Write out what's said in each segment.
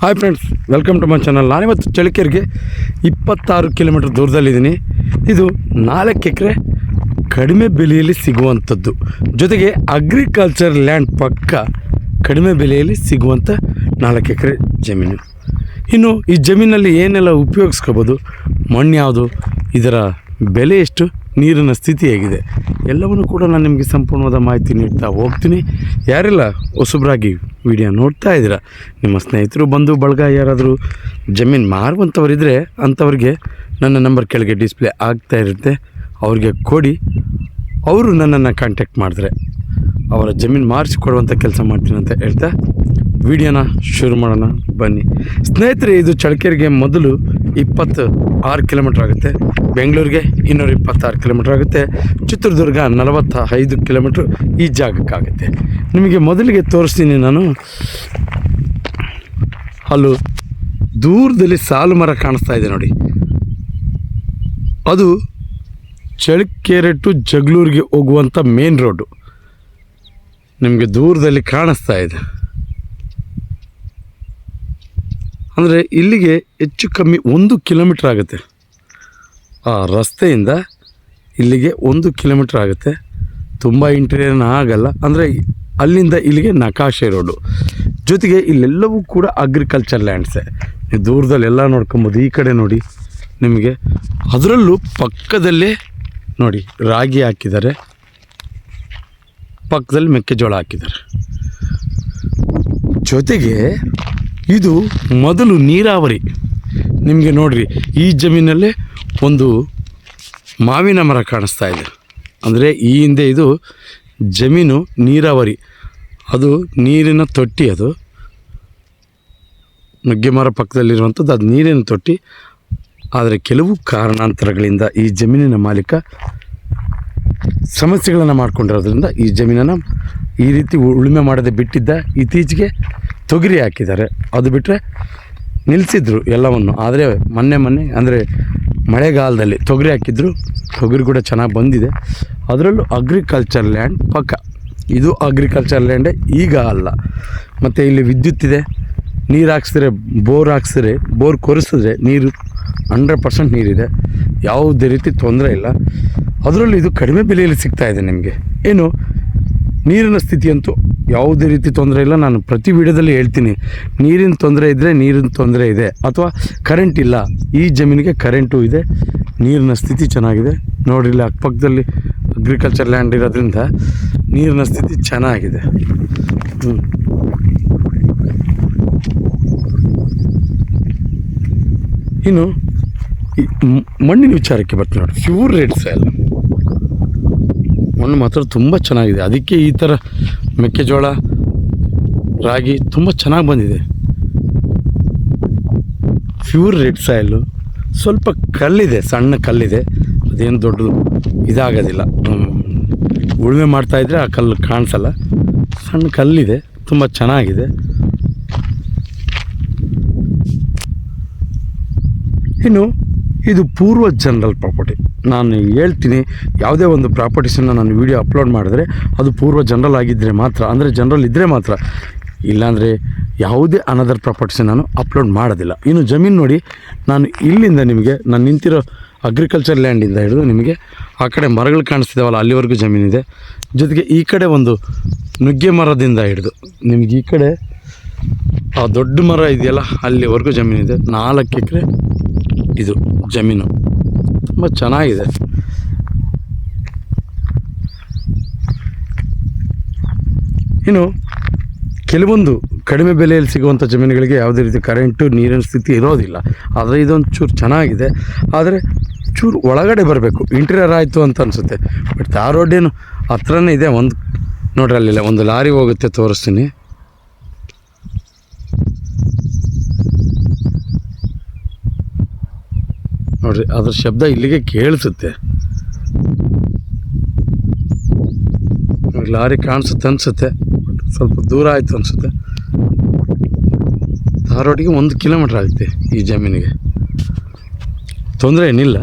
Hi friends welcome to my channel ನಾನಿವತ್ತು ಚಳಿಕೆರೆಗೆ ಇಪ್ಪತ್ತಾರು ಕಿಲೋಮೀಟ್ರ್ ದೂರದಲ್ಲಿದ್ದೀನಿ. ಇದು ನಾಲ್ಕು ಎಕರೆ ಕಡಿಮೆ ಬೆಲೆಯಲ್ಲಿ ಸಿಗುವಂಥದ್ದು. ಜೊತೆಗೆ ಅಗ್ರಿಕಲ್ಚರ್ ಲ್ಯಾಂಡ್ ಪಕ್ಕ ಕಡಿಮೆ ಬೆಲೆಯಲ್ಲಿ ಸಿಗುವಂಥ ನಾಲ್ಕು ಎಕರೆ ಜಮೀನು. ಇನ್ನು ಈ ಜಮೀನಲ್ಲಿ ಏನೆಲ್ಲ ಉಪಯೋಗಿಸ್ಕೋಬೋದು, ಮಣ್ಣು ಯಾವುದು, ಇದರ ಬೆಲೆ ಎಷ್ಟು ನೀರಿನ ಸ್ಥಿತಿ ಹೇಗಿದೆ? ಎಲ್ಲವನ್ನು ಕೂಡ ನಾನು ನಿಮಗೆ ಸಂಪೂರ್ಣವಾದ ಮಾಹಿತಿ ನೀಡ್ತಾ ಹೋಗ್ತೀನಿ. ಯಾರೆಲ್ಲ, ಹೊಸಬ್ರಾಗಿ ವಿಡಿಯೋ ನೋಡ್ತಾ ಇದ್ದೀರಾ? ನಿಮ್ಮ ಸ್ನೇಹಿತರು ಬಂಧು, ಬಳಗ, ಯಾರಾದರೂ ಜಮೀನು ಮಾರುವಂಥವರಿದ್ದರೆ ಅಂಥವ್ರಿಗೆ ನನ್ನ ನಂಬರ್ ಕೆಳಗೆ ಡಿಸ್ಪ್ಲೇ ಆಗ್ತಾ ಇರುತ್ತೆ. ಅವ್ರಿಗೆ ಕೊಡಿ. ಅವರು ನನ್ನನ್ನು ಕಾಂಟ್ಯಾಕ್ಟ್ ಮಾಡಿದ್ರೆ ಅವರ ಜಮೀನು ಮಾರಿಸಿಕೊಡುವಂಥ ಕೆಲಸ ಮಾಡ್ತೀನಿ ಅಂತ ಹೇಳ್ತಾ ವಿಡಿಯೋನ ಶುರು ಮಾಡೋಣ, ಬನ್ನಿ. ಸ್ನೇಹಿತರೆ, ಇದು ಚಳಕೆರೆಗೆ ಮೊದಲು ಇಪ್ಪತ್ತು ಆರು ಕಿಲೋಮೀಟ್ರ್ ಆಗುತ್ತೆ. ಬೆಂಗಳೂರಿಗೆ ಇನ್ನೂರ ಇಪ್ಪತ್ತಾರು ಕಿಲೋಮೀಟ್ರ್ ಆಗುತ್ತೆ. ಚಿತ್ರದುರ್ಗ ನಲವತ್ತ ಐದು ಕಿಲೋಮೀಟ್ರ್ ಈ ಜಾಗಕ್ಕಾಗುತ್ತೆ. ನಿಮಗೆ ಮೊದಲಿಗೆ ತೋರಿಸ್ತೀನಿ ನಾನು. ಅಲ್ಲೂ ದೂರದಲ್ಲಿ ಸಾಲು ಮರ ಕಾಣಿಸ್ತಾ ಇದೆ ನೋಡಿ. ಅದು ಚಳಕೆರೆ ಟು ಜಗಳೂರಿಗೆ ಹೋಗುವಂಥ ಮೇನ್ ರೋಡು ನಿಮಗೆ ದೂರದಲ್ಲಿ ಕಾಣಿಸ್ತಾ ಇದೆ. ಅಂದರೆ ಇಲ್ಲಿಗೆ ಹೆಚ್ಚು ಕಮ್ಮಿ ಒಂದು ಕಿಲೋಮೀಟ್ರ್ ಆಗುತ್ತೆ. ಆ ರಸ್ತೆಯಿಂದ ಇಲ್ಲಿಗೆ ಒಂದು ಕಿಲೋಮೀಟ್ರ್ ಆಗುತ್ತೆ. ತುಂಬ ಇಂಟೀರಿಯರ್ ಆಗಲ್ಲ, ಅಂದರೆ ಅಲ್ಲಿಂದ ಇಲ್ಲಿಗೆ ನಕಾಶೆ ರೋಡು ಜೊತೆಗೆ ಇಲ್ಲೆಲ್ಲವೂ ಕೂಡ ಅಗ್ರಿಕಲ್ಚರ್ ಲ್ಯಾಂಡ್ಸೇ ನೀವು ದೂರದಲ್ಲಿ ಎಲ್ಲ ನೋಡ್ಕೊಬೋದು, ಈ ಕಡೆ ನೋಡಿ ನಿಮಗೆ. ಅದರಲ್ಲೂ ಪಕ್ಕದಲ್ಲೇ ನೋಡಿ, ರಾಗಿ ಹಾಕಿದ್ದಾರೆ. ಪಕ್ಕದಲ್ಲಿ ಮೆಕ್ಕೆಜೋಳ ಹಾಕಿದ್ದಾರೆ. ಜೊತೆಗೆ ಇದು ಮೊದಲು ನೀರಾವರಿ. ನಿಮಗೆ ನೋಡ್ರಿ, ಈ ಜಮೀನಲ್ಲೇ ಒಂದು ಮಾವಿನ ಮರ ಕಾಣಿಸ್ತಾ ಇದೆ. ಅಂದರೆ ಈ ಹಿಂದೆ ಇದು ಜಮೀನು ನೀರಾವರಿ. ಅದು ನೀರಿನ ತೊಟ್ಟಿ ಅದು. ನುಗ್ಗೆ ಮರ ಪಕ್ಕದಲ್ಲಿರುವಂಥದ್ದು ಅದು ನೀರಿನ ತೊಟ್ಟಿ. ಆದರೆ ಕೆಲವು ಕಾರಣಾಂತರಗಳಿಂದ ಈ ಜಮೀನಿನ ಮಾಲೀಕ ಸಮಸ್ಯೆಗಳನ್ನು ಮಾಡ್ಕೊಂಡಿರೋದ್ರಿಂದ ಈ ಜಮೀನನ್ನು ಈ ರೀತಿ ಉಳುಮೆ ಮಾಡದೆ ಬಿಟ್ಟಿದ್ದ. ಇತ್ತೀಚೆಗೆ ತೊಗರಿ ಹಾಕಿದ್ದಾರೆ. ಅದು ಬಿಟ್ಟರೆ ನಿಲ್ಲಿಸಿದ್ರು ಎಲ್ಲವನ್ನು. ಆದರೆ ಮೊನ್ನೆ ಮೊನ್ನೆ, ಅಂದರೆ ಮಳೆಗಾಲದಲ್ಲಿ ತೊಗರಿ ಹಾಕಿದ್ರು. ತೊಗರಿ ಕೂಡ ಚೆನ್ನಾಗಿ ಬಂದಿದೆ. ಅದರಲ್ಲೂ ಅಗ್ರಿಕಲ್ಚರ್ ಲ್ಯಾಂಡ್ ಪಕ್ಕ. ಇದು ಅಗ್ರಿಕಲ್ಚರ್ ಲ್ಯಾಂಡೇ ಈಗ ಅಲ್ಲ. ಮತ್ತು ಇಲ್ಲಿ ವಿದ್ಯುತ್ ಇದೆ. ನೀರು ಹಾಕ್ಸಿದ್ರೆ ಬೋರ್ ಹಾಕ್ಸಿದ್ರೆ, ಬೋರ್ ಕೊರೆಸಿದ್ರೆ ನೀರು, ಹಂಡ್ರೆಡ್ ಪರ್ಸೆಂಟ್ ನೀರಿದೆ. ಯಾವುದೇ ರೀತಿ ತೊಂದರೆ ಇಲ್ಲ. ಅದರಲ್ಲೂ ಇದು ಕಡಿಮೆ ಬೆಲೆಯಲ್ಲಿ ಸಿಗ್ತಾಯಿದೆ ನಿಮಗೆ. ಏನು? ನೀರಿನ ಸ್ಥಿತಿಯಂತೂ ಯಾವುದೇ ರೀತಿ ತೊಂದರೆ ಇಲ್ಲ. ನಾನು ಪ್ರತಿ ವಿಡಿಯೋದಲ್ಲಿ ಹೇಳ್ತೀನಿ, ನೀರಿನ ತೊಂದರೆ ಇದ್ದರೆ ನೀರಿನ ತೊಂದರೆ ಇದೆ ಅಥವಾ ಕರೆಂಟ್ ಇಲ್ಲ, ಈ ಜಮೀನಿಗೆ ಕರೆಂಟು ಇದೆ, ನೀರಿನ ಸ್ಥಿತಿ ಚೆನ್ನಾಗಿದೆ. ನೋಡಿ ಇಲ್ಲಿ ಅಕ್ಕಪಕ್ಕದಲ್ಲಿ ಅಗ್ರಿಕಲ್ಚರ್ ಲ್ಯಾಂಡ್ ಇರೋದ್ರಿಂದ ನೀರಿನ ಸ್ಥಿತಿ ಚೆನ್ನಾಗಿದೆ. ಇನ್ನು ಮಣ್ಣಿನ ವಿಚಾರಕ್ಕೆ ಬರ್ತೀನಿ ನೋಡಿ ಪ್ಯೂರ್ ರೆಡ್ ಎಲ್ಲ ಮಣ್ಣು ಮಾತ್ರ ತುಂಬ ಚೆನ್ನಾಗಿದೆ. ಅದಕ್ಕೆ ಈ ಥರ ಮೆಕ್ಕೆಜೋಳ, ರಾಗಿ ತುಂಬ ಚೆನ್ನಾಗಿ ಬಂದಿದೆ. ಪ್ಯೂರ್ ರೆಡ್ ಸಾಯಿಲು, ಸ್ವಲ್ಪ ಕಲ್ಲಿದೆ, ಸಣ್ಣ ಕಲ್ಲಿದೆ. ಅದೇನು ದೊಡ್ಡದು ಇದಾಗೋದಿಲ್ಲ. ಉಳುಮೆ ಮಾಡ್ತಾಯಿದ್ರೆ ಆ ಕಲ್ಲು ಕಾಣಿಸಲ್ಲ. ಸಣ್ಣ ಕಲ್ಲಿದೆ, ತುಂಬ ಚೆನ್ನಾಗಿದೆ. ಇನ್ನು ಇದು ಪೂರ್ವ ಜನರಲ್ ಪ್ರಾಪರ್ಟಿ. ನಾನು ಹೇಳ್ತೀನಿ, ಯಾವುದೇ ಒಂದು ಪ್ರಾಪರ್ಟೀಸನ್ನು ನಾನು ವಿಡಿಯೋ ಅಪ್ಲೋಡ್ ಮಾಡಿದ್ರೆ ಅದು ಪೂರ್ವ ಜನರಲ್ ಆಗಿದ್ದರೆ ಮಾತ್ರ, ಅಂದರೆ ಜನರಲ್ ಇದ್ದರೆ ಮಾತ್ರ, ಇಲ್ಲಾಂದರೆ ಯಾವುದೇ ಅನದರ್ ಪ್ರಾಪರ್ಟೀಸ್ ನಾನು ಅಪ್ಲೋಡ್ ಮಾಡೋದಿಲ್ಲ. ಇನ್ನು ಜಮೀನು ನೋಡಿ, ನಾನು ಇಲ್ಲಿಂದ ನಿಮಗೆ, ನಾನು ನಿಂತಿರೋ ಅಗ್ರಿಕಲ್ಚರ್ ಲ್ಯಾಂಡಿಂದ ಹಿಡಿದು ನಿಮಗೆ ಆ ಕಡೆ ಮರಗಳು ಕಾಣಿಸ್ತಿದ್ದಾವಲ್ಲ ಅಲ್ಲಿವರೆಗೂ ಜಮೀನಿದೆ ಜೊತೆಗೆ ಈ ಕಡೆ ಒಂದು ನುಗ್ಗೆ ಮರದಿಂದ ಹಿಡಿದು, ನಿಮಗೆ ಈ ಕಡೆ ಆ ದೊಡ್ಡ ಮರ ಇದೆಯಲ್ಲ, ಅಲ್ಲಿವರೆಗೂ ಜಮೀನಿದೆ ನಾಲ್ಕು ಎಕರೆ ಇದು ಜಮೀನು. ತುಂಬ ಚೆನ್ನಾಗಿದೆ. ಇನ್ನು ಕೆಲವೊಂದು ಕಡಿಮೆ ಬೆಲೆಯಲ್ಲಿ ಸಿಗುವಂಥ ಜಮೀನುಗಳಿಗೆ ಯಾವುದೇ ರೀತಿ ಕರೆಂಟು ನೀರಿನ ಸ್ಥಿತಿ ಇರೋದಿಲ್ಲ. ಆದರೆ ಇದೊಂದು ಚೂರು ಚೆನ್ನಾಗಿದೆ. ಆದರೆ ಚೂರು ಒಳಗಡೆ ಬರಬೇಕು. ಇಂಟೀರಿಯರ್ ಆಯಿತು ಅಂತ ಅನಿಸುತ್ತೆ. ಬಟ್ ಆ ಏನು ಹತ್ರನೇ ಇದೆ. ಒಂದು ನೋಡ್ರಿ ಅಲ್ಲಿಲ್ಲ, ಒಂದು ಲಾರಿ ಹೋಗುತ್ತೆ ತೋರಿಸ್ತೀನಿ. ನೋಡ್ರಿ, ಅದ್ರ ಶಬ್ದ ಇಲ್ಲಿಗೆ ಕೇಳಿಸುತ್ತೆ. ಲಾರಿ ಕಾಣಿಸುತ್ತೆ ಅನಿಸುತ್ತೆ. ಸ್ವಲ್ಪ ದೂರ ಆಯಿತು ಅನಿಸುತ್ತೆ. ಧಾರವಾಡಿಗೆ ಒಂದು ಕಿಲೋಮೀಟ್ರ್ ಆಗುತ್ತೆ ಈ ಜಮೀನಿಗೆ. ತೊಂದರೆ ಏನಿಲ್ಲ.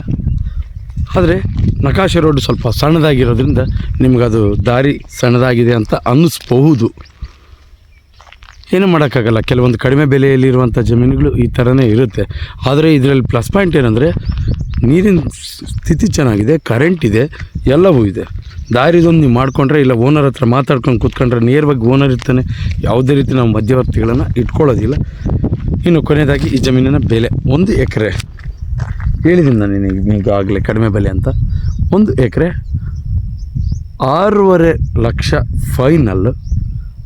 ಆದರೆ ನಕಾಶೆ ರೋಡ್ ಸ್ವಲ್ಪ ಸಣ್ಣದಾಗಿರೋದ್ರಿಂದ ನಿಮಗದು ದಾರಿ ಸಣ್ಣದಾಗಿದೆ ಅಂತ ಅನ್ನಿಸ್ಬಹುದು. ಏನೂ ಮಾಡೋಕ್ಕಾಗಲ್ಲ. ಕೆಲವೊಂದು ಕಡಿಮೆ ಬೆಲೆಯಲ್ಲಿರುವಂಥ ಜಮೀನುಗಳು ಈ ಥರನೇ ಇರುತ್ತೆ. ಆದರೆ ಇದರಲ್ಲಿ ಪ್ಲಸ್ ಪಾಯಿಂಟ್ ಏನಂದರೆ ನೀರಿನ ಸ್ಥಿತಿ ಚೆನ್ನಾಗಿದೆ ಕರೆಂಟ್ ಇದೆ, ಎಲ್ಲವೂ ಇದೆ. ದಾರಿದೊಂದು ನೀವು ಮಾಡಿಕೊಂಡ್ರೆ ಇಲ್ಲ ಓನರ್ ಹತ್ರ ಮಾತಾಡ್ಕೊಂಡು ಕೂತ್ಕೊಂಡ್ರೆ ನೇರವಾಗಿ ಓನರ್ ಇರ್ತಾನೆ. ಯಾವುದೇ ರೀತಿ ನಾವು ಮಧ್ಯವರ್ತಿಗಳನ್ನು ಇಟ್ಕೊಳ್ಳೋದಿಲ್ಲ. ಇನ್ನು ಕೊನೆಯದಾಗಿ ಈ ಜಮೀನಿನ ಬೆಲೆ. ಒಂದು ಎಕರೆ. ಹೇಳಿದ್ದೀನಿ ನಾನು ನಿನಗೆ ಈಗಾಗಲೇ ಕಡಿಮೆ ಬೆಲೆ ಅಂತ. ಒಂದು ಎಕರೆ ಆರೂವರೆ ಲಕ್ಷ ಫೈನಲ್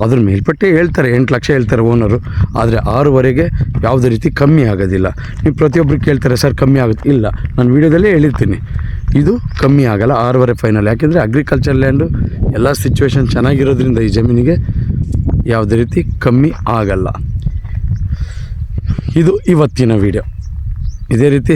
ಅದ್ರ ಮೇಲ್ಪಟ್ಟೆ ಹೇಳ್ತಾರೆ, ಎಂಟು ಲಕ್ಷ ಹೇಳ್ತಾರೆ ಓನರು ಆದರೆ ಆರೂವರೆಗೆ ಯಾವುದೇ ರೀತಿ ಕಮ್ಮಿ ಆಗೋದಿಲ್ಲ. ನೀವು ಪ್ರತಿಯೊಬ್ಬರು ಕೇಳ್ತಾರೆ, ಸರ್, ಕಮ್ಮಿ ಆಗುತ್ತೆ. ಇಲ್ಲ, ನಾನು ವೀಡಿಯೋದಲ್ಲೇ ಹೇಳಿರ್ತೀನಿ. ಇದು ಕಮ್ಮಿ ಆಗಲ್ಲ, ಆರೂವರೆ ಫೈನಲ್ ಯಾಕೆಂದರೆ ಅಗ್ರಿಕಲ್ಚರ್ ಲ್ಯಾಂಡು ಎಲ್ಲ ಸಿಚುವೇಶನ್ ಚೆನ್ನಾಗಿರೋದ್ರಿಂದ ಈ ಜಮೀನಿಗೆ ಯಾವುದೇ ರೀತಿ ಕಮ್ಮಿ ಆಗಲ್ಲ. ಇದು ಇವತ್ತಿನ ವಿಡಿಯೋ ಇದೇ ರೀತಿ